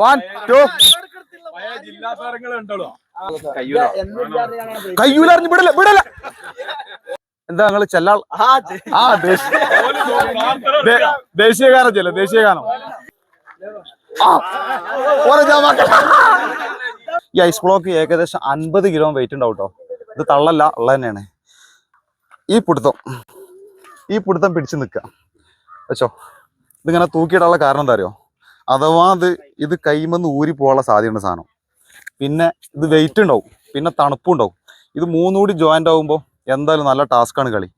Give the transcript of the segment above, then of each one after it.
One two കയ്യൂലറിഞ്ഞ് വിടല വിടല. എന്താ നിങ്ങൾ ചെല്ലാൾ? ആ ദേശീയ ഗാനം ചെല്ല ദേശീയ ഗാനം. ഈ ഐസ് ബ്ലോക്ക് ഏകദേശം അൻപത് കിലോ വെയിറ്റ് ഉണ്ടാവും കേട്ടോ ഇത് തള്ളല്ല ഉള്ള തന്നെയാണ്. ഈ പിടുത്തം. ഈ പിടുത്തം പിടിച്ചു നിൽക്കുക. വെച്ചോ. ഇതിങ്ങനെ തൂക്കിയിടാനുള്ള കാരണം എന്താ അറിയോ? അഥവാ അത് ഇത് കൈമെന്ന് ഊരി പോകാനുള്ള സാധ്യതയുണ്ട് സാധനം. പിന്നെ ഇത് വെയിറ്റ് ഉണ്ടാവും. പിന്നെ തണുപ്പും ഉണ്ടാവും. ഇത് മൂന്നും കൂടി ജോയിന്റ് ആകുമ്പോൾ എന്തായാലും നല്ല ടാസ്ക്കാണ് കളി.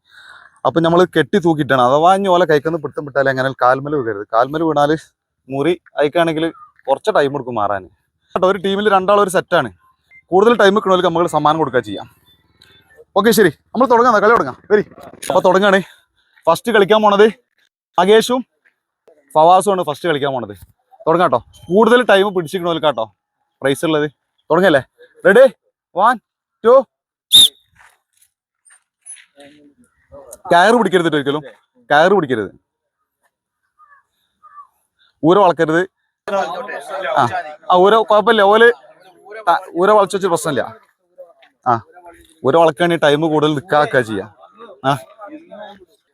അപ്പം നമ്മൾ കെട്ടി തൂക്കിയിട്ടാണ്. അഥവാ ഇനി ഓല കൈക്കൊന്ന് പിടുത്തം വിട്ടാൽ എങ്ങനെ കാൽമൽ വീഴരുത്. കാൽമൽ വീണാൽ മുറി അയക്കുകയാണെങ്കിൽ കുറച്ച് ടൈം എടുക്കും മാറാൻ കേട്ടോ ഒരു ടീമിൽ രണ്ടാളൊരു ഒരു സെറ്റാണ് കൂടുതൽ ടൈം കിട്ടണമെങ്കിൽ നമുക്ക് സമ്മാനം കൊടുക്കുക ചെയ്യാം. ഓക്കെ ശരി. നമ്മൾ തുടങ്ങാം കളി തുടങ്ങാം. വരി. അപ്പോൾ തുടങ്ങാണ്. ഫസ്റ്റ് കളിക്കാൻ പോണത് ഫവാസും ആണ് ഫസ്റ്റ് കളിക്കാൻ പോണത്. തുടങ്ങാം കേട്ടോ കൂടുതൽ ടൈം പിടിച്ചിരിക്കണമല്ലോ കേട്ടോ. പ്രൈസ് ഉള്ളത്. തുടങ്ങല്ലേ? റെഡി വൺ ടു കയറ് പിടിക്കരുത് ഒരിക്കലും. കയറ് പിടിക്കരുത്. ഊര വളക്കരുത്. ആ ഊര കുഴപ്പമില്ല. ഓൽ ഊര വളച്ചു വെച്ച് പ്രശ്നമില്ല. ആ ഊര വളക്കാണെങ്കിൽ ടൈം കൂടുതൽ നിൽക്കാക്കുക ചെയ്യാം. ആ.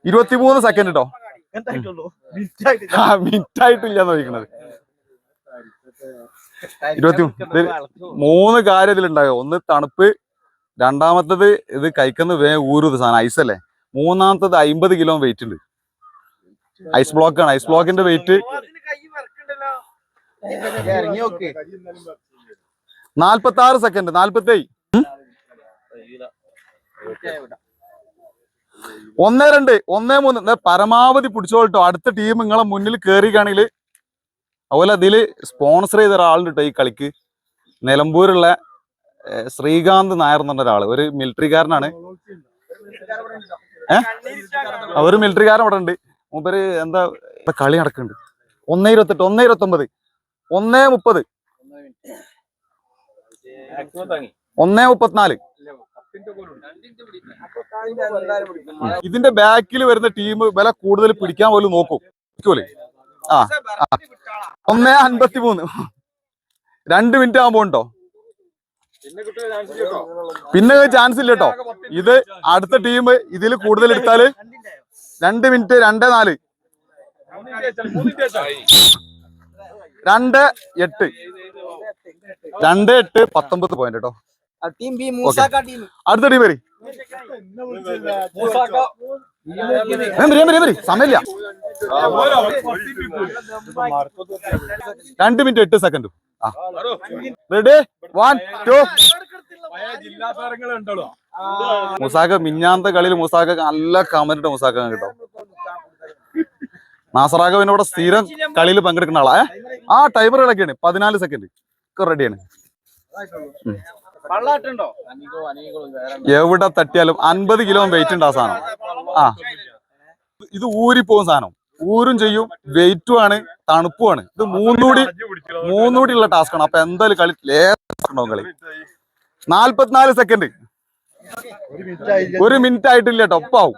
ഇരുപത്തിമൂന്ന് സെക്കൻഡ് കേട്ടോ മിനിറ്റ് ആയിട്ടില്ല. ചോദിക്കണത്. ഇരുപത്തി മൂന്ന് കാര്യം ഇതിലുണ്ടാകും ഒന്ന് തണുപ്പ് രണ്ടാമത്തത് ഇത് കഴിക്കുന്ന വേ ഊരുത് സാധനം ഐസ് അല്ലേ? മൂന്നാമത്തത് അമ്പത് കിലോ വെയിറ്റ് ഉണ്ട് ഐസ് ബ്ലോക്ക് ആണ്. ഐസ് ബ്ലോക്കിന്റെ വെയിറ്റ് നാൽപ്പത്തി ആറ് സെക്കൻഡ് നാൽപ്പത്തി ഒന്നേ രണ്ട് ഒന്നേ മൂന്ന്. പരമാവധി പിടിച്ചോളിട്ടോ അടുത്ത ടീം നിങ്ങളെ മുന്നിൽ കയറിക്കുകയാണെങ്കിൽ അതുപോലെ അതിൽ സ്പോൺസർ ചെയ്ത ഒരാളുണ്ട് കേട്ടോ ഈ കളിക്ക്. നിലമ്പൂരുള്ള ശ്രീകാന്ത് നായർ എന്ന് പറഞ്ഞ ഒരാൾ ഒരു മിലിറ്ററിക്കാരനാണ് അവർ ഒരു മിലിറ്ററിക്കാരൻ അവിടെ ഉണ്ട്. മൂപ്പര് എന്താ ഇപ്പൊ കളി നടക്കുന്നുണ്ട് ഒന്നേ ഇരുപത്തെട്ട് ഒന്നേ ഇരുപത്തൊമ്പത് ഒന്നേ മുപ്പത്. ഒന്നേ മുപ്പത്തിനാല്. ഇതിന്റെ ബാക്കിൽ വരുന്ന ടീം വില കൂടുതൽ പിടിക്കാൻ പോലും നോക്കും. ആ ഒന്ന് അൻപത്തി മൂന്ന് രണ്ട് മിനിറ്റ് ആകുമ്പോ ഉണ്ടോ? പിന്നെ ചാൻസ് ഇല്ല കേട്ടോ. ഇത് അടുത്ത ടീം ഇതിൽ കൂടുതൽ എടുത്താൽ രണ്ട് മിനിറ്റ് രണ്ട് നാല്. രണ്ട് എട്ട്. രണ്ട് എട്ട് പത്തൊമ്പത് പോയിന്റ് കേട്ടോ. ടീം ബി മൂസാക്ക ടീം അടുത്ത ടീം വരി. സമയമില്ല. രണ്ട് മിനിറ്റ് എട്ട് സെക്കൻഡ് റെഡി വൺ ടു മുസാഖ മിഞ്ഞാന്ത കളിയിൽ മുസാഖ നല്ല കമന്റ് മുസാഖ കേട്ടോ. ഇവിടെ സ്ഥിരം കളിയിൽ പങ്കെടുക്കുന്ന ആളാ ആ ടൈമർ കിടക്കാണ് പതിനാല് സെക്കൻഡ് റെഡിയാണ് എവിടെ തട്ടിയാലും അൻപത് കിലോ വെയിറ്റ് ഉണ്ട് ആ സാധനം ആ ഇത് ഊരിപ്പോകും സാധനം ഊരും ചെയ്യും വെയിറ്റും ആണ് തണുപ്പുമാണ് ഇത് മൂന്നൂടി മൂന്നൂടി ഉള്ള ടാസ്ക് ആണ് അപ്പൊ എന്തായാലും കളി ലേണ്ടാവും കളി നാല്പത്തിനാല് സെക്കൻഡ് ഒരു മിനിറ്റ് ആയിട്ടില്ല കേട്ടോ ഒപ്പാവും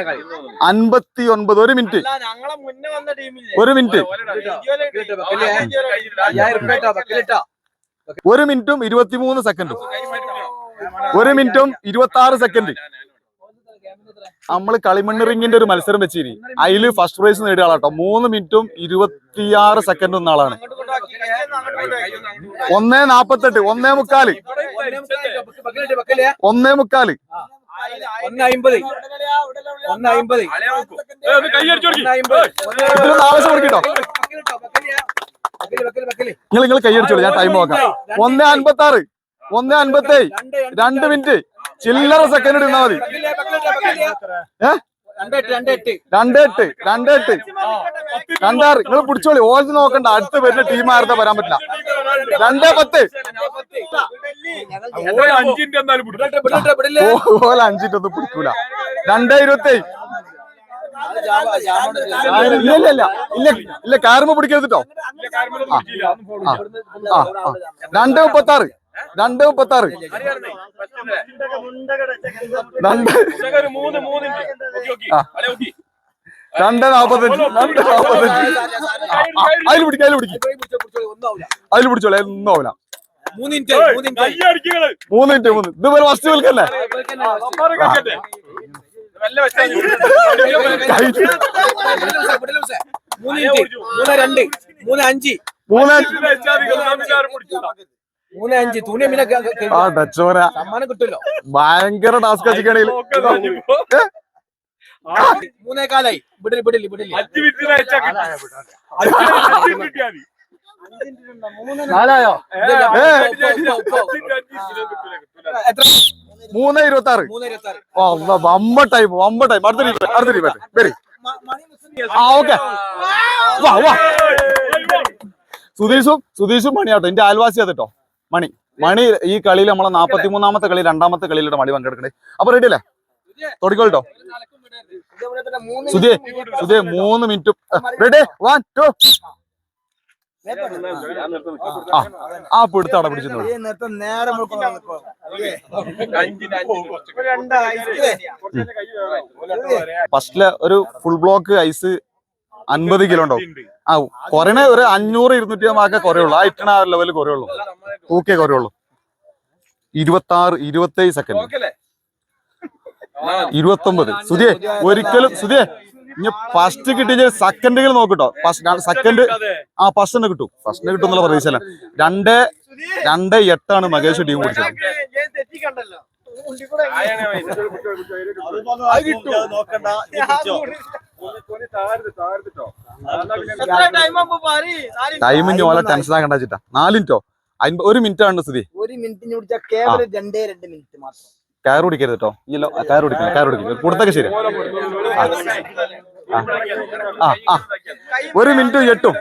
കളി അൻപത്തി ഒൻപത് ഒരു മിനിറ്റ് ഞങ്ങളെ മുന്നേ വന്ന ടീമില്ലേ ഒരു മിനിറ്റ് ഒരു മിനിറ്റും ഇരുപത്തിമൂന്ന് സെക്കൻഡും. ഒരു മിനിറ്റും ഇരുപത്തി ആറ് സെക്കൻഡ്. നമ്മൾ കളിമണ്ണ് റിങ്ങിന്റെ ഒരു മത്സരം വെച്ചിരി. അതിൽ ഫസ്റ്റ് പ്രൈസ് നേടിയ ആളാട്ടോ. മൂന്ന് മിനിറ്റും ഇരുപത്തിയാറ് സെക്കൻഡും ഒന്ന ആളാണ്. ഒന്നേ നാപ്പത്തെട്ട് ഒന്നേ മുക്കാൽ. ഒന്നേ മുക്കാൽ. ഒന്ന് അമ്പത് നിങ്ങൾ നിങ്ങൾ കൈയടിച്ചോളൂ ഞാൻ ടൈം നോക്കാം. ഒന്നേ അൻപത്തി ആറ് ഒന്നേ അൻപത്തി രണ്ട്, മിനിറ്റ്. ചില്ലറ സെക്കൻഡ് ഇടുന്നാ മതി. ബക്കൽ, ബക്കലിട്ടോ, ബക്കൽ. ഏ രണ്ടെട്ട് രണ്ടെട്ട് രണ്ടാറ്. നിങ്ങൾ പിടിച്ചോളി. ഓൾസ് നോക്കണ്ട. അടുത്ത് വരുന്ന ടീം ആരുടെ വരാൻ പറ്റില്ല. രണ്ടേ പത്ത്. അഞ്ചിന്റെ ഒന്നും? ഓല പിടിക്കൂല. രണ്ടേ ഇരുപത്തി ഇല്ല ഇല്ല ഇല്ല ഇല്ല ഇല്ല കാർമ പിടിക്കരുത് കേട്ടോ ഇല്ല, കാര്യങ്ങളൊന്നും പിടിച്ചില്ല. അതൊന്നും ഫോളോ ആ ചെയ്യില്ല. ആ ആ രണ്ട് മുപ്പത്തി ആറ് രണ്ട് മുപ്പത്തി ആറ് രണ്ട് നാപ്പത്തഞ്ച് രണ്ട് നാപ്പത്തഞ്ച് അതിൽ പിടിക്കും അതിൽ പിടിക്കും ഒന്നാവില്ല അതിൽ പിടിച്ചോളെ ഒന്നും ആവില്ല മൂന്ന് മിനിറ്റ് മൂന്ന് മിനിറ്റ് മൂന്ന് ഇത് മൂന്ന് ഇതുപോലെ ഫസ്റ്റ് വിൽക്കല്ലേ മൂന്ന് രണ്ട്. മൂന്ന് അഞ്ച്. മൂന്ന് മൂന്ന് അഞ്ച്. തുണി പിന്നെ സമ്മാനം കിട്ടുമല്ലോ. ഭയങ്കര ടാസ്ക് വെച്ചിട്ടാണെങ്കിൽ മൂന്നേ കാലായി വിടിൽ വിടിൽ വിടിൽ അഞ്ച് മിനിറ്റിന് അയച്ചാ കിട്ടും. അഞ്ച് മിനിറ്റ് കിട്ടിയാ മതി. നാലായോ. എത്ര മൂന്ന് ഇരുപത്തി ആറ് വമ്പ ടൈം വമ്പ ടൈം അടുത്ത രീതി അടുത്ത രീതി വരി. ആ ഓക്കെ. വാ വാ. സുധീഷും സുധീഷും മണിയാട്ടോ. എന്റെ ആൽവാസി കേട്ടോ മണി. മണി ഈ കളിയിൽ നമ്മളെ നാപ്പത്തി മൂന്നാമത്തെ കളി രണ്ടാമത്തെ കളിയിലൂടെ മണി പങ്കെടുക്കണേ. അപ്പൊ റെഡി അല്ലേ? തുടങ്ങിക്കോട്ടോ സുധിയെ സുധിയെ മൂന്ന് മിനിറ്റും റെഡി വൺ ടു ആ പിടുത്തം അവിടെ പിടിച്ചു ഫസ്റ്റിലെ ഒരു ഫുൾ ബ്ലോക്ക് ഐസ് അൻപത് കിലോ ഉണ്ടാവും ആ കുറയണ ഒരു അഞ്ഞൂറ് ഇരുന്നൂറ്റി അമ്പതൊക്കെ കുറയുള്ളൂ ആ ഇട്ടണ ആ ലെവലിൽ കുറയുള്ളൂ തൂക്കേ കുറയുള്ളൂ ഇരുപത്തി ആറ് ഇരുപത്തി ഏഴ് സെക്കൻഡ്? ഇരുപത്തി ഒമ്പത് സുധിയെ ഒരിക്കലും സുധിയെ ഇനി ഫസ്റ്റ് കിട്ടിയ സെക്കൻഡുകൾ നോക്കിട്ടോ ഫസ്റ്റ് സെക്കൻഡ്. ആ ഫസ്റ്റ് തന്നെ കിട്ടും. ഫസ്റ്റ് കിട്ടും എന്നുള്ള പ്രതീക്ഷയല്ല രണ്ട് രണ്ട് എട്ടാണ് മകേഷ് ടീം പിടിച്ചത്. പോലെ ടൈം ഇനി ഓലെ ടെൻഷൻ ആക്കണ്ട വെച്ചിട്ടാ നാലിന്റോ ഒരു മിനിറ്റ് ആണ് സ്ഥിതി ഒരു മിനിറ്റ് കേവലം രണ്ടേ രണ്ട് മിനിറ്റ് മാത്രം. കയറ് പിടിക്കരുത് കേട്ടോ ഇല്ലോ കയർ കയറ് കയർ പിടിക്കില്ല കൊടുത്തൊക്കെ ശരി. ആ ആ ഒരു മിനിറ്റ് എട്ടും.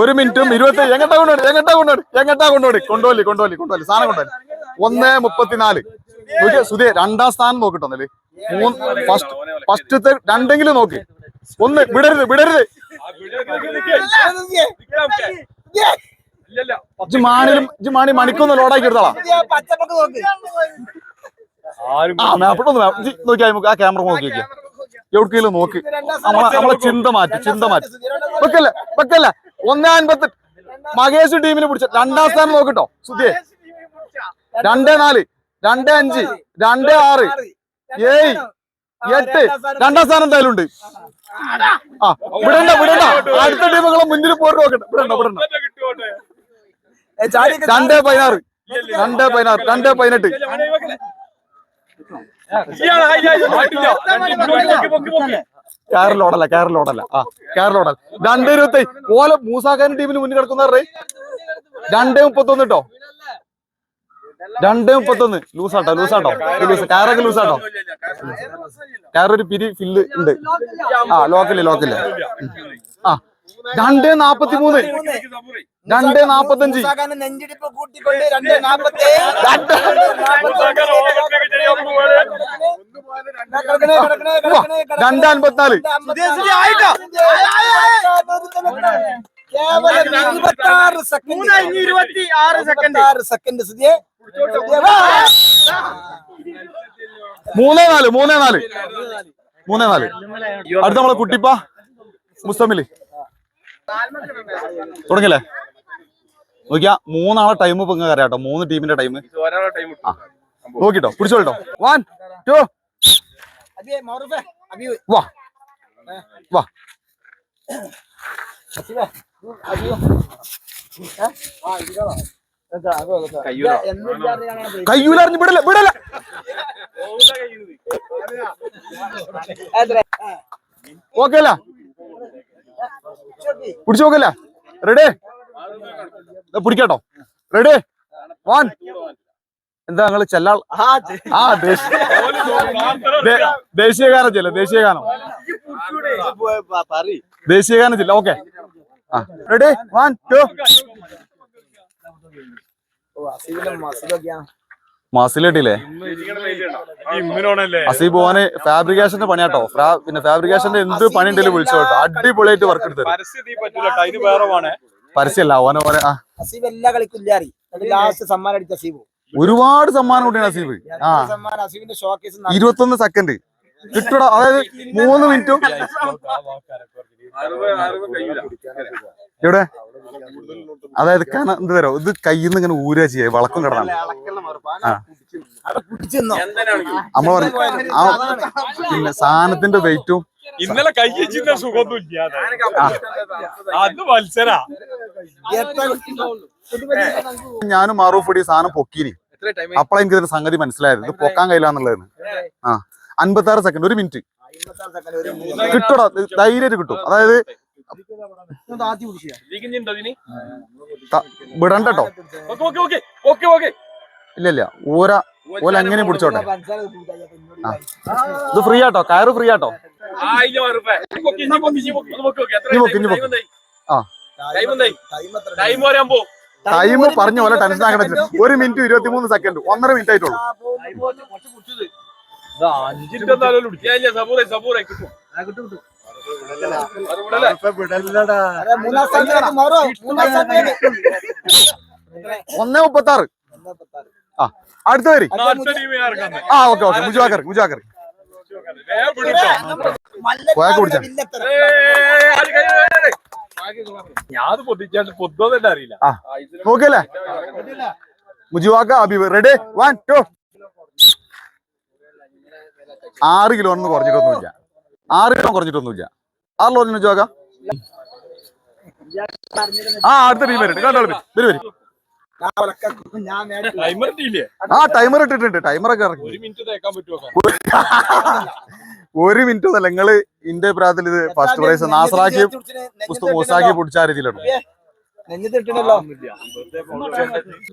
ഒരു മിനിറ്റും ഇരുപത്തി എങ്ങട്ടാ കൊണ്ടോടി എങ്ങട്ടാ കൊണ്ടോടി എങ്ങട്ടാ കൊണ്ടോടി കൊണ്ടോലി കൊണ്ടോലി കൊണ്ടോലി സാധനം കൊണ്ടോലി ഒന്ന് മുപ്പത്തിനാല്. സുധിയെ സുധേ രണ്ടാം സ്ഥാനം നോക്കിട്ടോ എന്നല്ലേ മൂന്ന് ഫസ്റ്റ് ഫസ്റ്റത്തെ രണ്ടെങ്കിലും നോക്ക്. ഒന്ന് വിടരുത് വിടരുത്. മാണിലും മണിക്കൊന്ന് ലോഡാക്കി എടുത്തോളാം. പച്ചപ്പൊക്കെ നോക്ക് ആരും ആ മേപ്പെട്ടൊന്ന് നോക്കിയാൽ നമുക്ക് ആ ക്യാമറ നോക്കി നോക്കിയാ എവിടേക്കെങ്കിലും നോക്ക്. നമ്മളെ നമ്മളെ ചിന്ത മാറ്റി ചിന്ത മാറ്റി. വെക്കല്ല വെക്കല്ല. ഒന്നേ അൻപത്തി മകേഷ് ടീമിനെ പിടിച്ച രണ്ടാം സ്ഥാനം നോക്കിട്ടോ സുധിയെ. രണ്ടേ നാല് രണ്ടേ അഞ്ച് രണ്ടേ ആറ്. ഏയ്. എട്ട് രണ്ടാം സ്ഥാനം എന്തായാലും ഉണ്ട്. ആ വിടണ്ട വിടണ്ട. അടുത്ത ടീമുകളെ മുന്നിൽ പോയിട്ട് നോക്കട്ടെ വിടണ്ട വിടണ്ട. രണ്ട് പതിനാറ്. രണ്ടേ പതിനാറ് രണ്ടേ പതിനെട്ട്. കേരളോടല്ല കേരളോടല്ല ആ കേരളോടല്ല രണ്ടേ ഇരുപത്തി ഓല മൂസാഖാൻ ടീമിന് മുന്നിൽ കിടക്കുന്ന രണ്ടേ മുപ്പത്തൊന്ന് കേട്ടോ രണ്ടേ മുപ്പത്തൊന്ന്. ലൂസാട്ടോ ലൂസാട്ടോ. ലൂസ് കയറൊക്കെ ലൂസാട്ടോ. കയറൊരു പിരി ഫില്ല്. ഉണ്ട് ആ ലോക്കൽ ലോക്കൽ ആ രണ്ട് നാപ്പത്തി മൂന്ന് രണ്ട് നാപ്പത്തഞ്ച്. രണ്ട് അൻപത്തിനാല്. കേവലം ഇരുപത്തി ആറ് സെക്കൻഡ് ഇരുപത്തി ആറ് സെക്കൻഡ്. ആറ് സെക്കൻഡ് സുധിയെ. മൂന്നേ നാല് മൂന്നേ നാല്. മൂന്നേ നാല്. അടുത്ത നമ്മളെ കുട്ടിപ്പ മുസ്തമിൽ. തുടങ്ങില്ലേ? നോക്കിയാ മൂന്നാളെ ടൈം ഇപ്പൊ ഇങ്ങനെ അറിയാട്ടോ മൂന്ന് ടീമിന്റെ ടൈം നോക്കിട്ടോ പിടിച്ചോട്ടോ വൺ ടു വാ. വാ. വാ കയ്യൂലറിഞ്ഞ് വിടല വിടല. ഓക്കെ അല്ല. പിടിച്ചു നോക്കല്ല റെഡി പിടിക്കട്ടോ. റെഡി വൺ എന്താ നിങ്ങൾ ചെല്ലാൾ? ആ ദേശീയഗാനം ചെല്ല ദേശീയഗാനം. ദേശീയഗാനം ചെല്ല ഓക്കെ. ആ. റെഡി വൺ ടു മാസിലിട്ടില്ലേ? ഇമ്മിനോണല്ലേ അസീബ് പോവാന് ഫാബ്രിക്കേഷന്റെ പണിയാട്ടോ. ഫ്രാ- പിന്നെ ഫാബ്രിക്കേഷന്റെ എന്ത് പണി ഉണ്ടെങ്കിലും വിളിച്ചു കേട്ടോ. അടിപൊളിയായിട്ട് വർക്ക് എടുത്തത് പരസ്യല്ല ഓനെ ഓനെ അസീബ് എല്ലാ ലാസ്റ്റ് സമ്മാനം അടിച്ച അസീബു. ഒരുപാട് സമ്മാനം കൂട്ടിയാണ് അസീബ്. ആ. സമ്മാനം അസീബിന്റെ ഷോക്കേസ് ഇരുപത്തൊന്ന് സെക്കൻഡ് കിട്ടട. അതായത് മൂന്ന് മിനിറ്റും. ഇവിടെ അതായത് കണ എന്ത് തരാം? ഇത് കയ്യിൽ നിന്ന് ഇങ്ങനെ ഊരാ ചെയ്യാ വളക്കം കിടന്നാണ്. അമ്മ പറഞ്ഞു ആ പിന്നെ സാധനത്തിന്റെ വെയിറ്റും ഇന്നലെ കൈ വെച്ചിരുന്ന സുഖമൊന്നും ഇല്ല അത്. മത്സര. ഞാനും മാറൂഫ് പൊടി സാധനം പൊക്കീനി. അപ്പളെ എനിക്ക് ഇതിന്റെ സംഗതി മനസ്സിലായത്. ഇത് പൊക്കാൻ എന്നുള്ളതാണ്. ആ. അൻപത്തി ആറ് സെക്കൻഡ് ഒരു മിനിറ്റ് കിട്ടടാ. ധൈര്യമായിട്ട് കിട്ടും. അതായത് വിടണ്ട കേട്ടോ. Okay okay okay okay okay. ഇല്ല ഇല്ല. ഓര ഓല എങ്ങനെ പിടിച്ചോട്ടെ? ഇത് ഫ്രീ ആട്ടോ. കയറ് ഫ്രീ ആട്ടോ. ടൈം പറഞ്ഞ പോലെ ടെൻഷൻ ആക്കണ്ട. ഒരു മിനിറ്റ് ഇരുപത്തി മൂന്ന് സെക്കൻഡ് ഒന്നര മിനിറ്റ് ആയിട്ടുള്ളൂ. അഞ്ചിന്റെ കിട്ടും. ഒന്നേ മുപ്പത്തി ആറ് ആ അടുത്ത വരി ആ ഓക്കെ ഓക്കെ മുജാക്കർ മുജാക്കർ പോയാ കുടിച്ചാ? ഞാൻ പൊട്ടിച്ചാണ്ട് അറിയില്ല നോക്കിയല്ലേ മുജിവാക്ക അബീബ് റെഡി വൺ ടു ആറ് കിലോ ഒന്നും കുറഞ്ഞിട്ടൊന്നുമില്ല ആറ് കിലോ കുറഞ്ഞിട്ടൊന്നുമില്ല ആറ് കിലോ മുജിവാക്ക ആ അടുത്ത ടീം വരുന്നുണ്ട് കണ്ടോളൂ വരും വരും. ഞാൻ മേടിച്ചു. ടൈമർ ഇല്ലേ ആ ടൈമർ ഇട്ടിട്ടുണ്ട്. ടൈമറൊക്കെ ഇറങ്ങി ഒരു മിനിറ്റ് ഒന്നല്ല. നിങ്ങൾ ഇന്ത്യ പ്രായത്തിൽ ഇത് ഫസ്റ്റ് പ്രൈസ് നാസറാക്കി മോസാക്കി പിടിച്ച രീതിയിലുണ്ട്. നെഞ്ഞത്ത് ഇട്ടിട്ടല്ലോ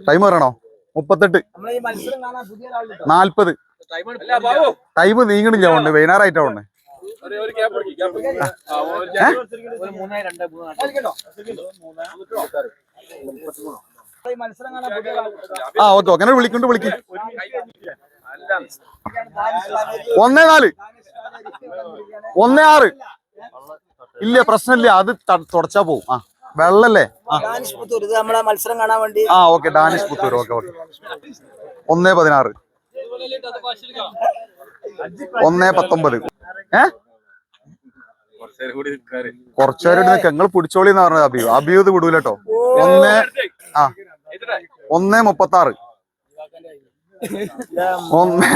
ടൈം പറയണോ മുപ്പത്തെട്ട്. നമ്മളെ ഈ മത്സരം കാണാൻ പുതിയ ഒരാളുണ്ടോ നാല്പത്. അല്ല ബാബു. ടൈം നീങ്ങണില്ല ഉണ്ട് വൈകുന്നേരമായിട്ടാ ഉണ്ട് ആ, ഓക്കെ ഓക്കെ. എന്നെ വിളിക്കൊണ്ട് വിളിക്കും. അല്ല. ഒന്നേ നാല്. ഒന്നേ ആറ്. ഇല്ല പ്രശ്നമില്ല. അത് തുടച്ചാ പോവും. ആ വെള്ളല്ലേ? നമ്മളെ മത്സരം കാണാൻ വേണ്ടി. ആ okay Danish Puthur. Okay okay. ഒന്നേ പതിനാറ്. ഒന്നേ പത്തൊമ്പത്. ഏ? കുറച്ചുപേരുടെ നിൽക്കുക നിങ്ങൾ പിടിച്ചോളി എന്ന് പറഞ്ഞത് അബിയു. അബിയു ഇത് വിടൂല കേട്ടോ ഒന്നേ ആ. ഒന്നേ മുപ്പത്തി ആറ് ഒന്നേ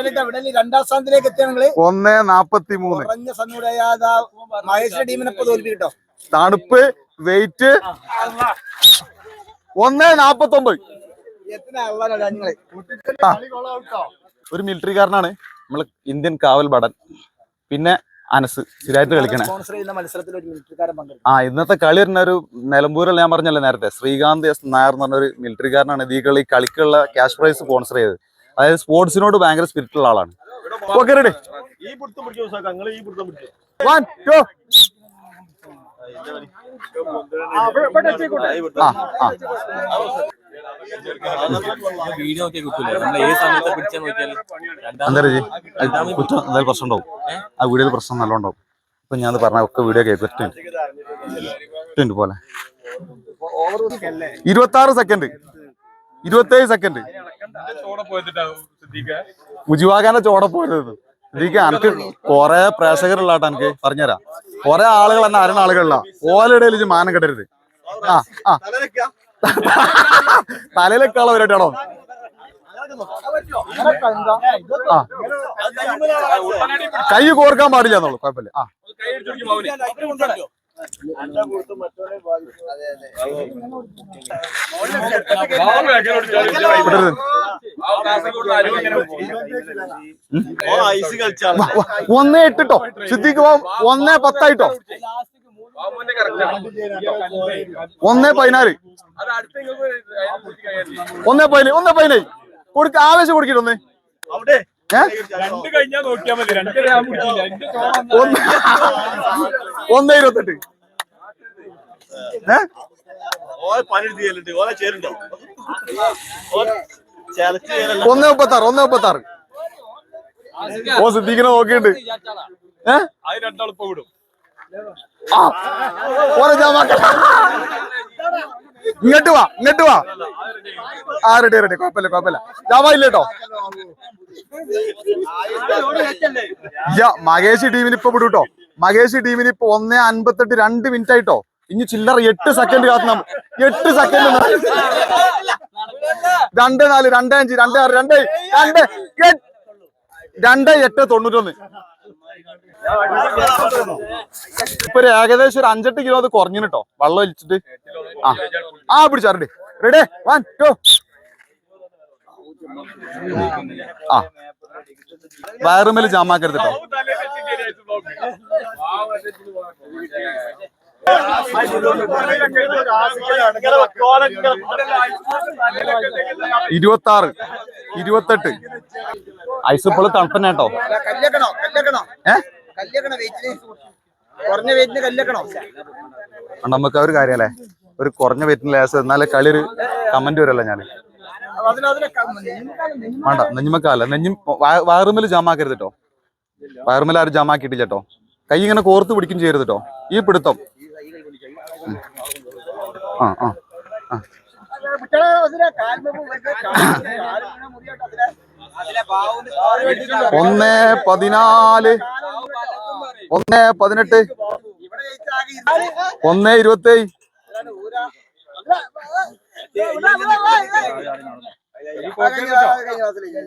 നിൽക്കാം? നാപ്പത്തി മൂന്ന് തണുപ്പ് വെയിറ്റ് ഒന്നേ നാപ്പത്തി ഒമ്പത് എത്ര ആളാണ് നിങ്ങൾ? ഒരു മിലിറ്ററിക്കാരനാണ് നമ്മൾ ഇന്ത്യൻ കാവൽ ഭടൻ പിന്നെ അനസ് സ്ഥിരമായിട്ട് കളിക്കണേ. സ്പോൺസർ ചെയ്യുന്ന മത്സരത്തിൽ ഒരു മിലിറ്ററിക്കാരൻ പങ്കെടുക്കും ആ ഇന്നത്തെ കളി വരുന്ന ഒരു നിലമ്പൂരിൽ ഞാൻ പറഞ്ഞല്ലേ നേരത്തെ? ശ്രീകാന്ത് എസ് നായർ എന്ന് പറഞ്ഞ ഒരു മിലിറ്ററിക്കാരനാണ് ഇത് ഈ കളി കളിക്കുള്ള ക്യാഷ് പ്രൈസ് സ്പോൺസർ ചെയ്തത്. അതായത് സ്പോർട്സിനോട് ഭയങ്കര സ്പിരിറ്റ് ഉള്ള ആളാണ്. ഓക്കെ റെഡി വൺ ടു ആ. വീഡിയോ ഒക്കെ നമ്മൾ ഏത് സമയത്ത് പിടിച്ചാൽ നോക്കിയാൽ എന്താ ജി കുറ്റം എന്തായാലും പ്രശ്നം ഉണ്ടാവും ആ വീഡിയോയിൽ പ്രശ്നം നല്ലോണം ഉണ്ടാവും ഇപ്പൊ ഞാൻ പറഞ്ഞ ഒക്കെ വീഡിയോ കേൾക്കും. പോലെ ഇരുപത്തി ആറ് സെക്കൻഡ് ഇരുപത്തേഴ് സെക്കൻഡ് ചോടെ പോയിട്ടാവും സിദ്ദീഖ മുജിവാഖാന്റെ ചോട പോയത് ഇതിക്ക് എനിക്ക് കൊറേ പ്രേക്ഷകരുള്ളാട്ടാ എനിക്ക് പറഞ്ഞുതരാം. കൊറേ ആളുകൾ എന്നെ അറിയുന്ന ആളുകളിലാ ഓലിടയിൽ മാനം കെട്ടരുത്. ആ ആ. തലയിലേക്കുള്ള പരിപാടിയാണോ ആ കൈ കോർക്കാൻ പാടില്ല എന്നുള്ളു കുഴപ്പമില്ല ആ ഒന്നേ എട്ടിട്ടോ ശുദ്ധിക്ക് പോവാം ഒന്നേ പത്തായിട്ടോ. ഒന്നേ പതിനാല്. അത് കഴിയാൻ ഒന്നേ പതിനേഴ് ഒന്നേ പതിനേഴ്. കൊടുക്ക ആവേശം കൊടുക്കിട്ടൊന്ന് ഒന്ന്. ഇരുപത്തെട്ട്. ഒന്നേ മുപ്പത്തി ആറ് ഒന്നേ മുപ്പത്തി ആറ് ഓ സിദ്ദീഖിനെ നോക്കിയിട്ട് ഏ? ഇങ്ങോട്ട് വാ ഇങ്ങോട്ട് വാ. ആ റെഡി റെഡി കുഴപ്പമില്ല കുഴപ്പമില്ല. ജാവ ഇല്ല കേട്ടോ ഇല്ല മകേഷ് ടീമിന് ഇപ്പൊ വിടും കേട്ടോ മകേഷ് ടീമിന് ഇപ്പൊ ഒന്നേ അൻപത്തെട്ട് രണ്ട് മിനിറ്റ് ആയിട്ടോ ഇനി ചില്ലറ എട്ട് സെക്കൻഡ് കാത്തണം. എട്ട് സെക്കൻഡ് രണ്ട് നാല് രണ്ട് അഞ്ച് രണ്ട് ആറ് രണ്ട് രണ്ട് എട്ട് തൊണ്ണൂറ്റൊന്ന്. ഇപ്പൊ ഏകദേശം ഒരു അഞ്ചെട്ട് കിലോ അത് കുറഞ്ഞു കേട്ടോ വെള്ളം ഒലിച്ചിട്ട്. ആ. ആ പിടിച്ചാറുണ്ട് റെഡി വൺ ടു ആ. വയറുമേൽ ജാമാക്കരുത് കേട്ടോ ഇരുപത്തി ആറ് ഇരുപത്തെട്ട്. ഐസ് ഇപ്പോൾ തണുപ്പന്നെ കേട്ടോ. കല്ലേക്കണോ കല്ലേക്കണോ കല്ലേക്കണോ വെയിറ്റിന് കുറഞ്ഞ വെയിറ്റിന് കല്ലേക്കണോ അതുകൊണ്ട് നമുക്ക് ആ ഒരു കാര്യല്ലേ? ഒരു കുറഞ്ഞ വെയിറ്റിന് ലേസ് എന്നാലേ കളി ഒരു കമന്റ് വരല്ല ഞാൻ വേണ്ട നെഞ്ഞുമക്കാല നെഞ്ഞും വയറുമൽ ജാമാക്കരുത് കേട്ടോ. വയറുമല ആരും ജാമാക്കിയിട്ടില്ല കേട്ടോ. കൈ ഇങ്ങനെ കോർത്ത് പിടിക്കും ചെയ്യരുത് കേട്ടോ. ഈ പിടുത്തം. ഒന്ന് പതിനാല് ഒന്ന് പതിനെട്ട് ഒന്ന് ഇരുപത്തി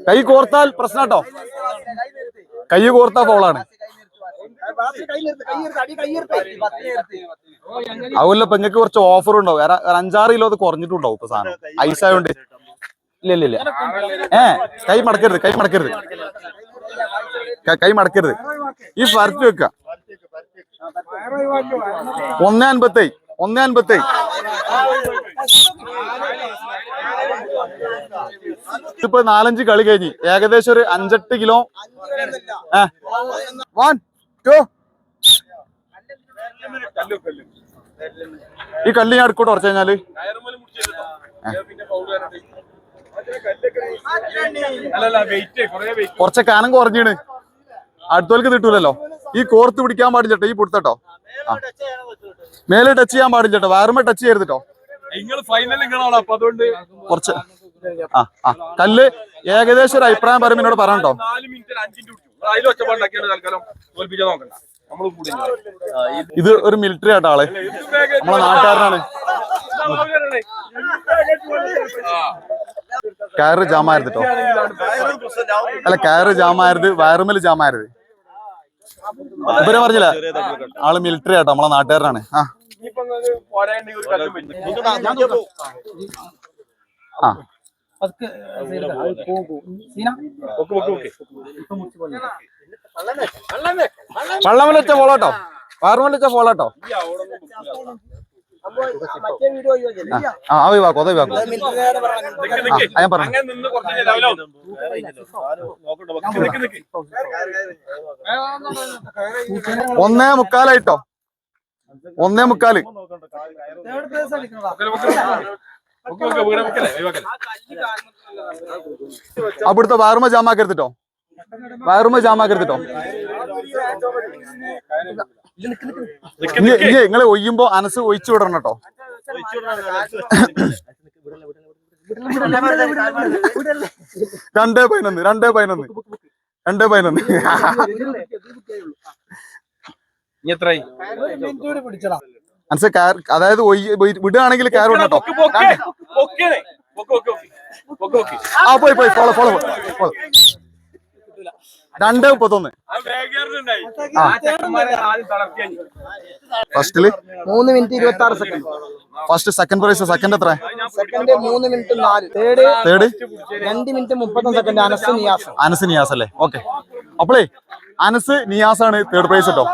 കൈ കോർത്താൽ പ്രശ്നം കേട്ടോ. കൈ കോർത്താ ഫോളാണ് അതുപോലെ ഇപ്പൊ നിങ്ങൾക്ക് കുറച്ച് ഓഫർ ഉണ്ടാവും. വേറെ അഞ്ചാറ് കിലോ അത് കുറഞ്ഞിട്ടുണ്ടാവും ഇപ്പൊ സാധനം. ഐസ് ആയതുകൊണ്ട് ഇല്ല ഇല്ല ഇല്ല. ഏ കൈ മടക്കരുത് കൈ മടക്കരുത്. കൈ മടക്കരുത്. ഈ വരച്ച് വെക്ക. ഒന്നേ അൻപത്തേ ഒന്നേ അൻപത്തേ. ഇപ്പൊ നാലഞ്ച് കളി കഴിഞ്ഞ്. ഏകദേശം ഒരു അഞ്ചെട്ട് കിലോ. ഏ? വൺ. ഈ കല്ല് ഞാൻ എടുക്കൂട്ടോ കുറച്ച് കഴിഞ്ഞാൽ. കുറച്ച് കാനം കുറഞ്ഞീണ് അടുത്തോൽക്ക് കിട്ടൂലല്ലോ. ഈ കോർത്ത് പിടിക്കാൻ പാടില്ല കേട്ടോ ഈ പൊടുത്തട്ടോ. മേലെ ടച്ച് ചെയ്യാൻ പാടില്ല കേട്ടോ വയറുമേ ടച്ച് ചെയ്യരുത് കേട്ടോ. കുറച്ച്. ആ ആ. കല്ല് ഏകദേശം ഒരു അഭിപ്രായം പറയുമ്പോൾ എന്നോട് പറയണ്ടോ അതിൽ ഒച്ചപ്പാണ്ടാക്കിയാണ് തൽക്കാലം തോൽപ്പിക്കാൻ നോക്കണ്ട. നമ്മൾ കൂടി ഇത് ഒരു മിലിറ്ററി ആട്ടോ ആളെ. നമ്മളെ നാട്ടുകാരനാണ്. കയറ് ജാമായിരുന്നു കേട്ടോ അല്ല കയറ് ജാമായത് വയറുമൽ ജാമായത്. ഇവരെ പറഞ്ഞില്ല? ആൾ മിലിറ്ററി ആട്ടോ നമ്മളെ നാട്ടുകാരനാണ്. ആ. ആ. വള്ളം വെച്ച ഫോളോട്ടോ ആ ഒഴിവാക്കും അത് ഒഴിവാക്കും. ആ ഞാൻ പറഞ്ഞു. ഒന്നേ മുക്കാലായിട്ടോ. ഒന്നേ മുക്കാൽ. അവിടുത്തെ വയറുമ ജാമാക്കരുത്തിട്ടോ വയറുമ ജാമാക്കരുത്തിട്ടോ ഇനി നിങ്ങൾ ഒയ്യുമ്പോ അനസ് ഒഴിച്ചു വിടണം കേട്ടോ. രണ്ടേ പതിനൊന്ന് രണ്ടേ പതിനൊന്ന് രണ്ടേ പതിനൊന്ന്. ഇനി എത്രയായി അനസ് കയർ അതായത് വിടുകയാണെങ്കിൽ വിടണം കേട്ടോ. ആ പോയി പോയി ഫോളോ ഫോളോ ഫോളോ രണ്ടേ മുപ്പത്തൊന്ന്. ഫസ്റ്റിൽ? മൂന്ന് മിനിറ്റ് ഇരുപത്തി ആറ് second. First second prize second എത്ര? സെക്കൻഡ് മൂന്ന് മിനിറ്റ് നാല്. തേർഡ് തേർഡ് രണ്ട് മിനിറ്റ് മുപ്പത്തൊന്ന് സെക്കൻഡ് അനസ് നിയാസ്. അനസ് നിയാസ് അല്ലേ? ഓക്കെ അപ്പോളേ അനസ് നിയാസ് ആണ് തേർഡ് പ്രൈസ് കേട്ടോ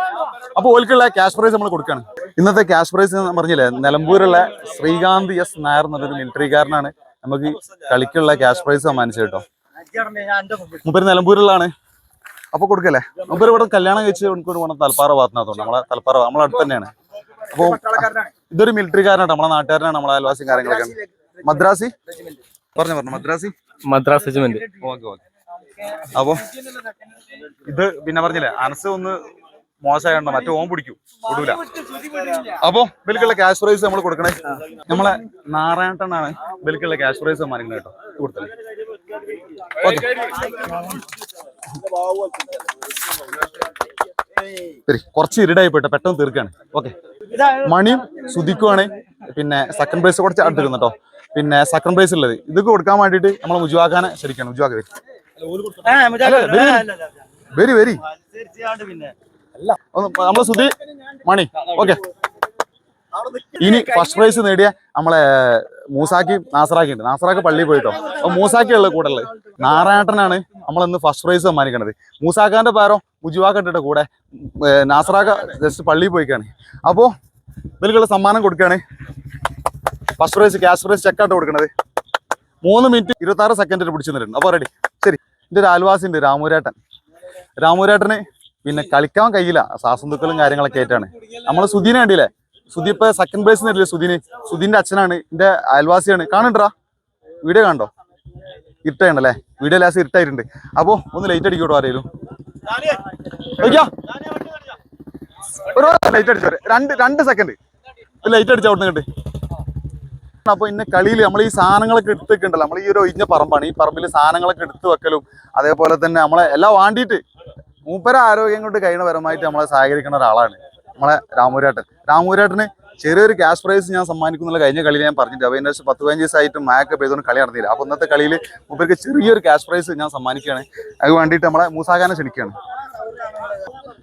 അപ്പൊ ഓൽക്കുള്ള ക്യാഷ് പ്രൈസ് നമ്മൾ കൊടുക്കാണ്. ഇന്നത്തെ ക്യാഷ് പ്രൈസ് എന്ന് പറഞ്ഞില്ലേ നിലമ്പൂരുള്ള ശ്രീകാന്ത് എസ് നായർ എന്നൊരു മിലിറ്ററിക്കാരനാണ് നമുക്ക് കളിക്കുള്ള ക്യാഷ് പ്രൈസ് സമ്മാനിച്ചത് കേട്ടോ. മുപ്പര് നിലമ്പൂരിലാണ് അപ്പൊ കൊടുക്കല്ലേ? മുപ്പര് ഇവിടെ കല്യാണം കഴിച്ച് കൊണ്ട് പോകണം തലപ്പാറ ഭാഗത്തുനിന്നതുകൊണ്ട് നമ്മളെ തലപ്പാറ നമ്മളെ അടുത്ത് തന്നെയാണ് അപ്പൊ ഇതൊരു മിലിറ്ററിക്കാരനാണ് നമ്മളെ നാട്ടുകാരനാണ് നമ്മളെ അയൽവാസിയും കാര്യങ്ങളൊക്കെ മദ്രാസി? പറഞ്ഞു പറഞ്ഞു. Madrasi? Madras regiment okay okay. അപ്പൊ ഇത് പിന്നെ പറഞ്ഞില്ലേ അനസ് ഒന്ന് മോശമായതുകൊണ്ട് മറ്റേ ഓം പിടിക്കും. വിടൂല. അപ്പൊ ബിൽക്കുള്ള ക്യാഷ് പ്രൈസ് നമ്മൾ കൊടുക്കണേ. നമ്മളെ നാരായണട്ടനാണ് ബിൽക്കുള്ള ക്യാഷ് പ്രൈസ് സമ്മാനിക്കുന്നത് കേട്ടോ. കൊടുത്തത്. ഓക്കെ. ശരി കുറച്ച് ഇരുടായി പോയിട്ട് പെട്ടെന്ന് തീർക്കാണ്. ഓക്കെ. മണിയും സുധിക്കുവാണ്. പിന്നെ സെക്കൻഡ് പ്രൈസ് കുറച്ച് അടുത്തിരുന്നു കേട്ടോ. പിന്നെ സെക്കൻഡ് പ്രൈസ് ഉള്ളത്. ഇതൊക്കെ കൊടുക്കാൻ വേണ്ടിയിട്ട് നമ്മൾ മുജുവാക്കാനെ ശരിക്കാണ് മുജുവാക്ക വരി. വരി. ഒന്ന് നമ്മളെ സുധി മണി ഓക്കെ. ഇനി ഫസ്റ്റ് പ്രൈസ് നേടിയ നമ്മളെ മൂസാക്കി നാസറാക്കി ഉണ്ട്. നാസറാക്ക് പള്ളിയിൽ പോയിട്ടോ. അപ്പൊ മൂസാക്കി ഉള്ള കൂടെ ഉള്ളത് നാരായണനാണ് നമ്മളിന്ന് ഫസ്റ്റ് പ്രൈസ് സമ്മാനിക്കണത്. മൂസാക്കാന്റെ പേരോ മുജുവാക്ക കൂടെ നാസറാക്ക ജസ്റ്റ് പള്ളിയിൽ പോയിക്കാണ്. അപ്പോ ഇതിലേക്കുള്ള സമ്മാനം കൊടുക്കുകയാണ് ഫസ്റ്റ് പ്രൈസ് ക്യാഷ് പ്രൈസ് ചെക്കായിട്ട് കൊടുക്കണത്. മൂന്ന് മിനിറ്റ് ഇരുപത്തി ആറ് സെക്കൻഡിൽ പിടിച്ചു നിന്നിട്ടുണ്ട് അപ്പോൾ റെഡി ശരി. എന്റെ ഒരു അയൽവാസി രാമുരാട്ടൻ രാമൂരേട്ടൻ. രാമൂരേട്ടന് പിന്നെ കളിക്കാൻ കഴിയില്ല. സാസന്തുക്കളും കാര്യങ്ങളൊക്കെ ആയിട്ടാണ്. നമ്മൾ സുധീനെ കണ്ടില്ലേ? സുധി ഇപ്പൊ സെക്കൻഡ് പ്ലേസ് നേടില്ലേ സുധീന്? സുധീന്റെ അച്ഛനാണ്. എന്റെ അയൽവാസിയാണ്. കാണണ്ടാ വീഡിയോ കണ്ടോ? ഇരുട്ടായിണ്ടല്ലേ വീഡിയോ ലാസ്റ്റ് ഇരുട്ടായിട്ടുണ്ട്. അപ്പോ ഒന്ന് ലൈറ്റ് അടിക്കോട്ടോ ആരെയും ഒരു ലൈറ്റ് അടിച്ചോ രണ്ട് രണ്ട് സെക്കൻഡ് ലൈറ്റ് അടിച്ചു അവിടെ നിന്ന് അപ്പൊ ഇന്ന കളിയിൽ നമ്മൾ ഈ സാധനങ്ങളൊക്കെ എടുത്ത് വെക്കണ്ടല്ലോ. നമ്മൾ ഈ ഒരു ഒഴിഞ്ഞ പറമ്പാണ്. ഈ പറമ്പിൽ സാധനങ്ങളൊക്കെ എടുത്ത് വെക്കലും അതേപോലെ തന്നെ നമ്മളെ എല്ലാം വാണ്ടിയിട്ട് മൂപ്പര ആരോഗ്യം കൊണ്ട് കഴിയുന്ന പരമായിട്ട് നമ്മളെ സഹകരിക്കുന്ന ഒരാളാണ്. നമ്മളെ രാമൂരാട്ടൻ. രാമൂരാട്ടന് ചെറിയൊരു ക്യാഷ് പ്രൈസ് ഞാൻ സമ്മാനിക്കുന്നുള്ള കഴിഞ്ഞ കളിയിൽ ഞാൻ പറഞ്ഞിട്ട് അപ്പോൾ അതിന്റെ പത്ത് പതിനഞ്ച് ദിവസമായിട്ട് മാക്ക് ചെയ്തുകൊണ്ട് കളി നടന്നില്ല. അപ്പോൾ ഇന്നത്തെ കളിയിൽ മൂപ്പർക്ക് ചെറിയൊരു ക്യാഷ് പ്രൈസ് ഞാൻ സമ്മാനിക്കുകയാണ്. അതിന് വേണ്ടിയിട്ട് നമ്മളെ മൂസാഖാനെ ക്ഷണിക്കുകയാണ്.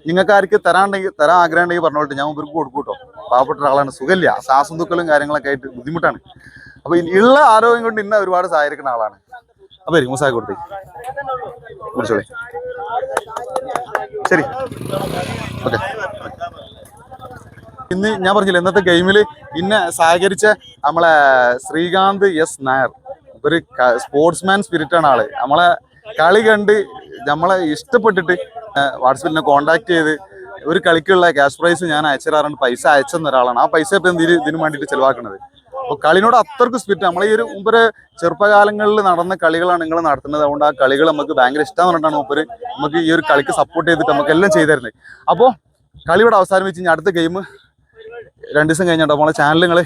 നിങ്ങൾക്ക് ആർക്ക് തരാണ്ടെങ്കിൽ തരാൻ ആഗ്രഹം ഉണ്ടെങ്കിൽ പറഞ്ഞോട്ടെ ഞാൻ ഇവർക്ക് കൊടുക്കും കേട്ടോ. പാവപ്പെട്ട ഒരാളാണ്. സുഖമില്ല. ശ്വാസം കാര്യങ്ങളൊക്കെ ആയിട്ട് ബുദ്ധിമുട്ടാണ്. അപ്പൊ ഈ ഉള്ള ആരോഗ്യം കൊണ്ട് ഇന്ന ഒരുപാട് സഹായിക്കുന്ന ആളാണ്. അപ്പൊ വരും മൂസാഖ കൊടുത്തേ. കുടിച്ചോളി. ശരി. ഓക്കെ. ഇന്ന് ഞാൻ പറഞ്ഞില്ല ഇന്നത്തെ ഗെയിമിൽ ഇന്നെ സഹകരിച്ച നമ്മളെ ശ്രീകാന്ത് എസ് നായർ. ഒരു സ്പോർട്സ്മാൻ സ്പിരിറ്റ് ആണ് ആൾ. നമ്മളെ കളി കണ്ട് നമ്മളെ ഇഷ്ടപ്പെട്ടിട്ട് വാട്സപ്പിൽ കോണ്ടാക്ട് ചെയ്ത് ഒരു കളിക്കുള്ള ക്യാഷ് പ്രൈസ് ഞാൻ അയച്ചു തരാറുണ്ട് പൈസ അയച്ചെന്ന ഒരാളാണ് ആ പൈസ ഇപ്പം എന്തിന് ഇതിന് വേണ്ടിയിട്ട് ചെലവാക്കുന്നത് അപ്പോൾ കളിനോട് അത്രയ്ക്ക് സ്പിരിറ്റ് നമ്മൾ ഈ ഒരു മുമ്പര് ചെറുപ്പകാലങ്ങളിൽ നടന്ന കളികളാണ് നിങ്ങൾ നടത്തുന്നത്. അതുകൊണ്ട് ആ കളികൾ നമുക്ക് ഭയങ്കര ഇഷ്ടം പറഞ്ഞിട്ടാണ് മുമ്പര് നമുക്ക് ഈ ഒരു കളിക്ക് സപ്പോർട്ട് ചെയ്തിട്ട് നമുക്ക് എല്ലാം ചെയ്തിരുന്നത്. അപ്പോൾ കളിയുടെ അവസാനം വെച്ച് ഇനി അടുത്ത ഗെയിം രണ്ട് ദിവസം കഴിഞ്ഞിട്ടോ നമ്മളെ ചാനൽ നിങ്ങൾ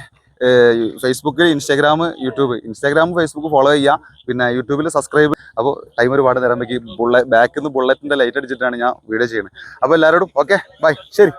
Facebook Instagram YouTube Instagram Facebook follow ചെയ്യുക. പിന്നെ യൂട്യൂബിൽ സബ്സ്ക്രൈബ് അപ്പോൾ ടൈം ഒരുപാട് നേരം ബുള്ളറ്റ് ബാക്കിൽ നിന്ന് ബുള്ളറ്റിന്റെ ലൈറ്റ് അടിച്ചിട്ടാണ് ഞാൻ വീഡിയോ ചെയ്യുന്നത്. അപ്പോൾ എല്ലാവരോടും ഓക്കെ ബൈ ശരി.